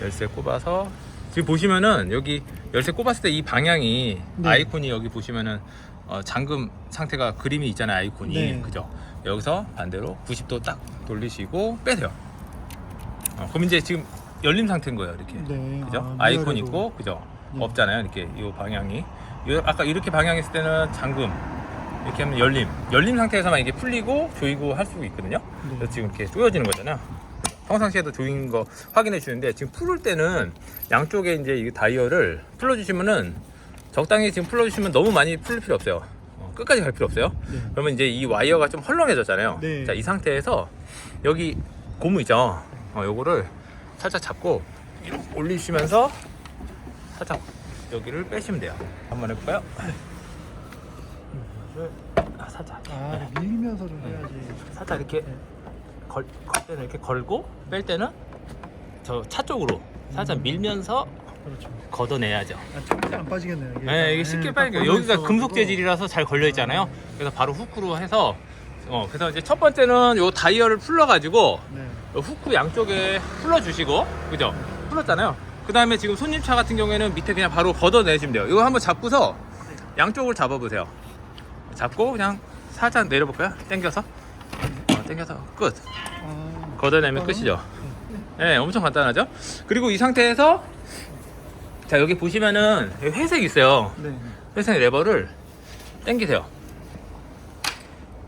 열쇠 꼽아서 지금 보시면은 여기 열쇠 꼽았을 때 이 방향이 네. 아이콘이 여기 보시면은 어, 잠금 상태가 그림이 있잖아요 아이콘이 네. 그죠 여기서 반대로 90도 딱 돌리시고 빼세요 어, 그럼 이제 지금 열린 상태인 거예요 이렇게 네. 그죠 아, 아, 이콘. 있고 그죠 네. 없잖아요 이렇게 이 방향이 요- 아까 이렇게 방향했을 때는 잠금 이렇게 하면 열림 열림 상태에서만 이게 풀리고 조이고 할 수 있거든요 네. 그래서 지금 이렇게 조여지는 거잖아요 평상시에도 조인 거 확인해 주는데 지금 풀을 때는 양쪽에 이제 이 다이얼을 풀어 주시면은 적당히 지금 풀어 주시면 너무 많이 풀 필요 없어요 어, 끝까지 갈 필요 없어요 네. 그러면 이제 이 와이어가 좀 헐렁해졌잖아요 네. 자 이 상태에서 여기 고무 있죠 어, 요거를 살짝 잡고 이렇게 올리시면서 살짝 여기를 빼시면 돼요 한번 해볼까요? 아, 살짝 아, 밀면서 좀 해야지. 살짝 이렇게 걸, 걸 때는 이렇게 걸고 뺄 때는 저 차 쪽으로 살짝 음. 밀면서 그렇죠. 걷어내야죠. 아, 절대 안 빠지겠네요. 이게. 네, 이게 쉽게 딱 빠지게 여기가. 금속 재질이라서 잘 걸려 있잖아요. 그래서 바로 후크로 해서 어 그래서 이제 첫 번째는 요 다이얼을 풀러 가지고 네. 요 후크 양쪽에 풀러 주시고 그죠? 풀렀잖아요. 그 다음에 지금 손님 차 같은 경우에는 밑에 그냥 바로 걷어내시면 돼요. 이거 한번 잡고서 양쪽을 잡아보세요. 잡고 그냥 살짝 내려볼까요? 당겨서 어, 당겨서 끝. 아, 걷어내면 끝이죠. 네, 엄청 간단하죠. 그리고 이 상태에서 자 여기 보시면은 여기 회색 있어요. 네. 회색 레버를 당기세요.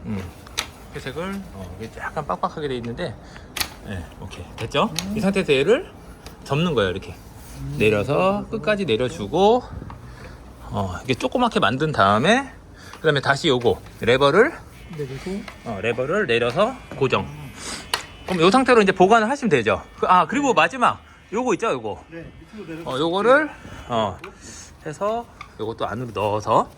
음, 회색을 어, 이게 약간 빡빡하게 돼 있는데, 네, 오케이 됐죠? 음. 이 상태에서 얘를 접는 거예요. 이렇게 음. 내려서 끝까지 내려주고, 어, 이게 조그맣게 만든 다음에 그 다음에 다시 요거 레버를 내리고. 어, 레버를 내려서 고정. 그럼 이 상태로 이제 보관을 하시면 되죠. 그- 아 그리고 마지막 요거 있죠, 요거. 네. 밑으로 내려. 어, 요거를 어 해서 요것도 안으로 넣어서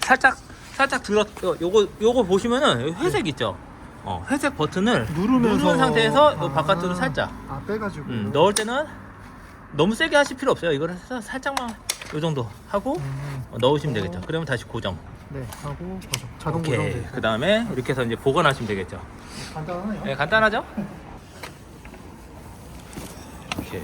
살짝 살짝 들어 어, 요거 요거 보시면은 회색 있죠. 어 회색 버튼을 누르면서 누른 상태에서 요 아. 바깥으로 살짝 아, 빼가지고. 음, 넣을 때는 너무 세게 하실 필요 없어요. 이거를 해서 살짝만 요 정도 하고 음, 어, 넣으시면 되겠죠. 그러면 다시 고정. 네. 하고 고정. 자동 고정. 오케이. 그 다음에 이렇게 해서 이제 보관하시면 되겠죠. 간단하네요. 네, 간단하죠? 오케이.